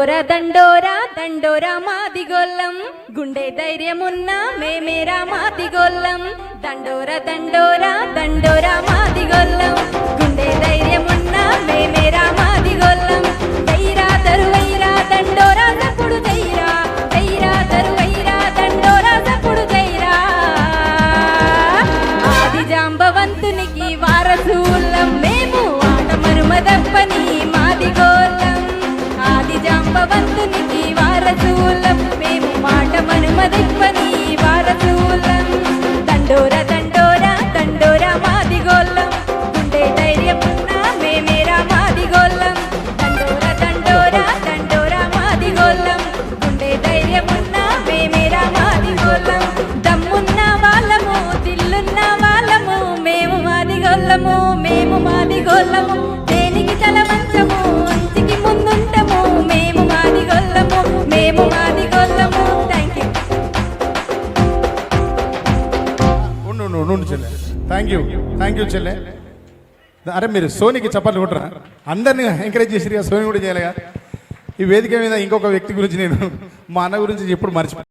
దండోరా దండోరా దండోరా మాదిగొల్లం గుండె ధైర్యమున్న మేమేరా మాదిగొల్లం దండోరా దండోరా దండోరా మాదిగొల్లం గుండె ధైర్యమున్న మేమేరా మాదిగొల్లం వైరా తరువైరా దండోరా సప్పుడు జైరా. వైరా తరువైరా దండోరా తప్పుడు దైరా ఆది జాంబవంతునికి వారసూలం. ఆది జాంబవంతునికి వారసూలం. మేము మాట మనుమదప్పని వారసూలం. దండోర దండోర దండోర మాదిగోళ్ళం. గుండె ధైర్యమున్న మేమేరా మాదిగోళ్ళం. దండోర దండోర దండోర మాదిగోళ్ళం. గుండె ధైర్యమున్న మేమేరా మాదిగోళ్ళం. దమ్మున్న వాళ్ళము దిల్లున్న వాళ్ళము మేము మాదిగోళ్ళము మేము మాదిగోళ్ళము. ఉండు చెల్లె. థ్యాంక్ యూ థ్యాంక్ యూ చెల్లె. అరే మీరు సోనీకి చప్పట్లు కొట్టరా? అందరిని ఎంకరేజ్ చేసిరుగా సోని కూడా చేయలేగా ఈ వేదిక మీద ఇంకొక వ్యక్తి గురించి నేను మా అన్న గురించి ఎప్పుడు మర్చిపో